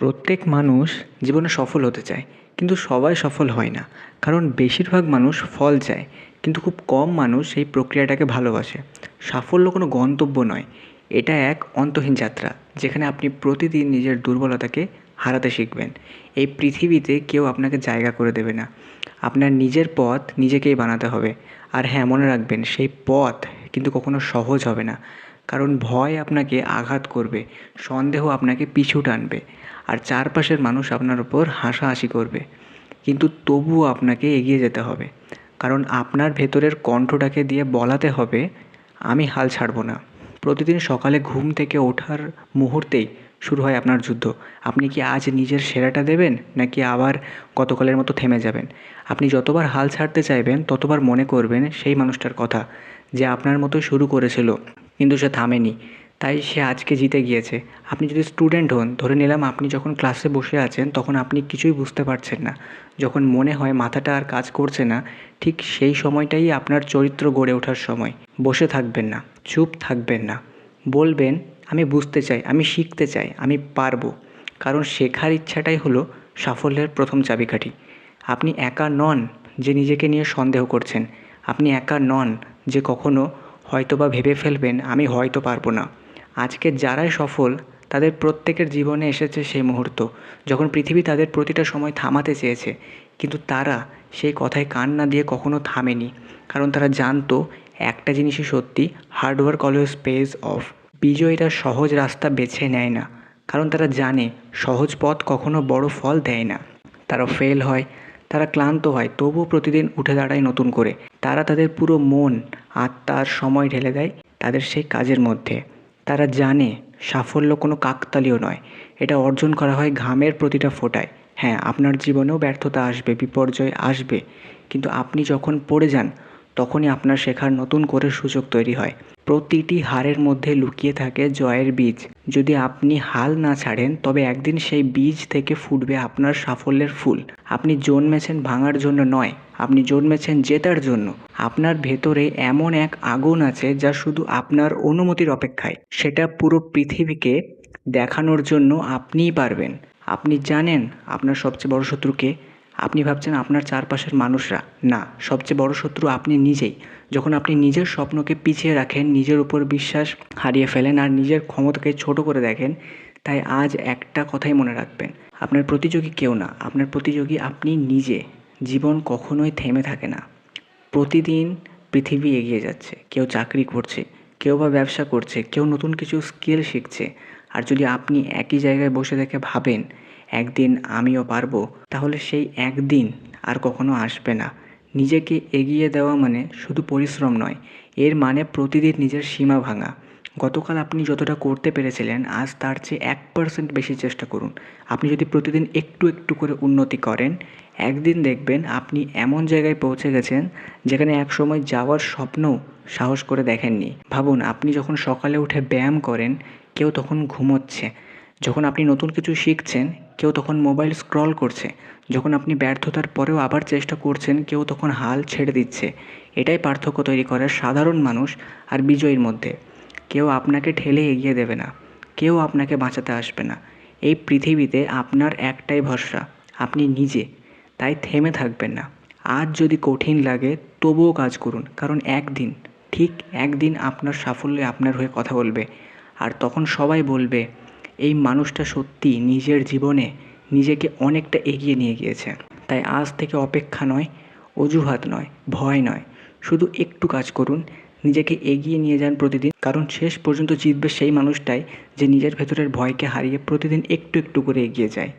প্রত্যেক মানুষ জীবনে সফল হতে চায়, কিন্তু সবাই সফল হয় না। কারণ বেশিরভাগ মানুষ ফল চায়, কিন্তু খুব কম মানুষ এই প্রক্রিয়াটাকে ভালোবাসে। সাফল্য কোনো গন্তব্য নয়। এটা এক অন্তহীন যাত্রা, যেখানে আপনি প্রতিদিন নিজের দুর্বলতাকে হারাতে শিখবেন। এই পৃথিবীতে কেউ আপনাকে জায়গা করে দেবে না। আপনার নিজের পথ নিজেকেই বানাতে হবে। আর হ্যাঁ মনে রাখবেন, সেই পথ কিন্তু কখনো সহজ হবে না। কারণ ভয় আপনাকে আঘাত করবে, সন্দেহ আপনাকে পিছু টানবে। আর চারপাশের মানুষ আপনার ওপর হাসাহাসি করবে। কিন্তু তবুও আপনাকে এগিয়ে যেতে হবে। কারণ আপনার ভেতরের কণ্ঠটাকে দিয়ে বলাতে হবে, আমি হাল ছাড়বো না। প্রতিদিন সকালে ঘুম থেকে ওঠার মুহূর্তেই শুরু হয় আপনার যুদ্ধ। আপনি কি আজ নিজের সেরাটা দেবেন, নাকি আবার গতকালের মতো থেমে যাবেন? আপনি যতবার হাল ছাড়তে চাইবেন, ততবার মনে করবেন সেই মানুষটার কথা, যে আপনার মতো শুরু করেছিল, কিন্তু সে থামেনি। তাই সে আজকে জিতে গিয়েছে। আপনি যদি স্টুডেন্ট হন, ধরে নিলাম আপনি যখন ক্লাসে বসে আছেন, তখন আপনি কিছুই বুঝতে পারছেন না। যখন মনে হয় মাথাটা আর কাজ করছে না, ঠিক সেই সময়টাই আপনার চরিত্র গড়ে ওঠার সময়। বসে থাকবেন না, চুপ থাকবেন না। বলবেন, আমি বুঝতে চাই, আমি শিখতে চাই, আমি পারব। কারণ শেখার ইচ্ছাটাই হলো সাফল্যের প্রথম চাবিকাঠি। আপনি একা নন যে নিজেকে নিয়ে সন্দেহ করছেন। আপনি একা নন যে কখনো হয়তো বা ভেবে ফেলবেন, আমি হয়তো পারব না। আজকে যারাই সফল, তাদের প্রত্যেকের জীবনে এসেছে সেই মুহূর্ত, যখন পৃথিবী তাদের প্রতিটা সময় থামাতে চেয়েছে, কিন্তু তারা সেই কথায় কান না দিয়ে কখনো থামেনি, কারণ তারা জানতো একটা জিনিসই সত্যি, হার্ডওয়ার্ক অলওয়েজ পেজ অফ বিজয়ীরা সহজ রাস্তা বেছে নেয় না, কারণ তারা জানে সহজ পথ কখনো বড় ফল দেয় না। তারা ফেল হয়, তারা ক্লান্ত হয়, তবুও প্রতিদিন উঠে দাঁড়ায় নতুন করে। তারা তাদের পুরো মন, আত্মার সময় ঢেলে দেয় তাদের সেই কাজের মধ্যে। তারা জানে সাফল্য কোনো কাকতালীয় নয়। এটা অর্জন করা হয় ঘামের প্রতিটা ফোঁটায়। হ্যাঁ আপনার জীবনেও ব্যর্থতা আসবে, বিপর্যয় আসবে। কিন্তু আপনি যখন পড়ে যান, তখনই আপনার শেখার নতুন করে সুযোগ তৈরি হয়। প্রতিটি হারের মধ্যে লুকিয়ে থাকে জয়ের বীজ। যদি আপনি হাল না ছাড়েন, তবে একদিন সেই বীজ থেকে ফুটবে আপনার সাফল্যের ফুল। আপনি জন্মেছেন ভাঙার জন্য নয় আপনি জন্মেছেন জেতার জন্য। আপনার ভেতরে এমন এক আগুন আছে যা শুধু আপনার অনুমতির অপেক্ষায়। সেটা পুরো পৃথিবীকে দেখানোর জন্য আপনিই পারবেন। আপনি জানেন আপনার সবচেয়ে বড় শত্রুকে আপনি ভাবছেন আপনার চারপাশের মানুষরা। না, সবচেয়ে বড় শত্রু আপনি নিজেই। যখন আপনি নিজের স্বপ্নকে পিছিয়ে রাখেন, নিজের উপর বিশ্বাস হারিয়ে ফেলেন আর নিজের ক্ষমতাকে ছোট করে দেখেন, তাই আজ একটা কথাই মনে রাখবেন। আপনার প্রতিযোগী কেউ না। আপনার প্রতিযোগী আপনি নিজে। জীবন কখনোই থেমে থাকে না। প্রতিদিন পৃথিবী এগিয়ে যাচ্ছে, কেউ চাকরি করছে, কেউ বা ব্যবসা করছে, কেউ নতুন কিছু স্কিল শিখছে। আর যদি আপনি একই জায়গায় বসে থেকে ভাবেন, একদিন আমিও পারব, তাহলে সেই একদিন আর কখনো আসবে না। নিজেকে এগিয়ে দেওয়া মানে শুধু পরিশ্রম নয়, এর মানে প্রতিদিন নিজের সীমা ভাঙা। গতকাল আপনি যতটা করতে পেরেছিলেন, আজ তার চেয়ে এক পার্সেন্ট বেশি চেষ্টা করুন। আপনি যদি প্রতিদিন একটু একটু করে উন্নতি করেন, একদিন দেখবেন আপনি এমন জায়গায় পৌঁছে গেছেন, যেখানে একসময় যাওয়ার স্বপ্নও সাহস করে দেখেননি। ভাবুন, আপনি যখন সকালে উঠে ব্যায়াম করেন, কেউ তখন ঘুমোচ্ছে। যখন আপনি নতুন কিছু শিখছেন, কেউ তখন মোবাইল স্ক্রল করছে। যখন আপনি ব্যর্থতার পরেও আবার চেষ্টা করছেন, কেউ তখন হাল ছেড়ে দিচ্ছে। এটাই পার্থক্য তৈরি করে সাধারণ মানুষ আর বিজয়ীর মধ্যে। কেউ আপনাকে ঠেলে এগিয়ে দেবে না, কেউ আপনাকে বাঁচাতে আসবে না। এই পৃথিবীতে আপনার একটাই ভরসা, আপনি নিজে, তাই থেমে থাকবেন না। আজ যদি কঠিন লাগে, তবুও কাজ করুন, কারণ একদিন, ঠিক একদিন আপনার সাফল্যে আপনার হয়ে কথা বলবে। আর তখন সবাই বলবে, এই মানুষটা সত্যি নিজের জীবনে নিজেকে অনেকটা এগিয়ে নিয়ে গিয়েছে। তাই আজ থেকে অপেক্ষা নয়, অজুহাত নয়, ভয় নয়। শুধু একটু কাজ করুন নিজেকে এগিয়ে নিয়ে যান প্রতিদিন। কারণ শেষ পর্যন্ত জিতবে সেই মানুষটাই যে নিজের ভেতরের ভয়কে হারিয়ে প্রতিদিন একটু একটু করে এগিয়ে যায়।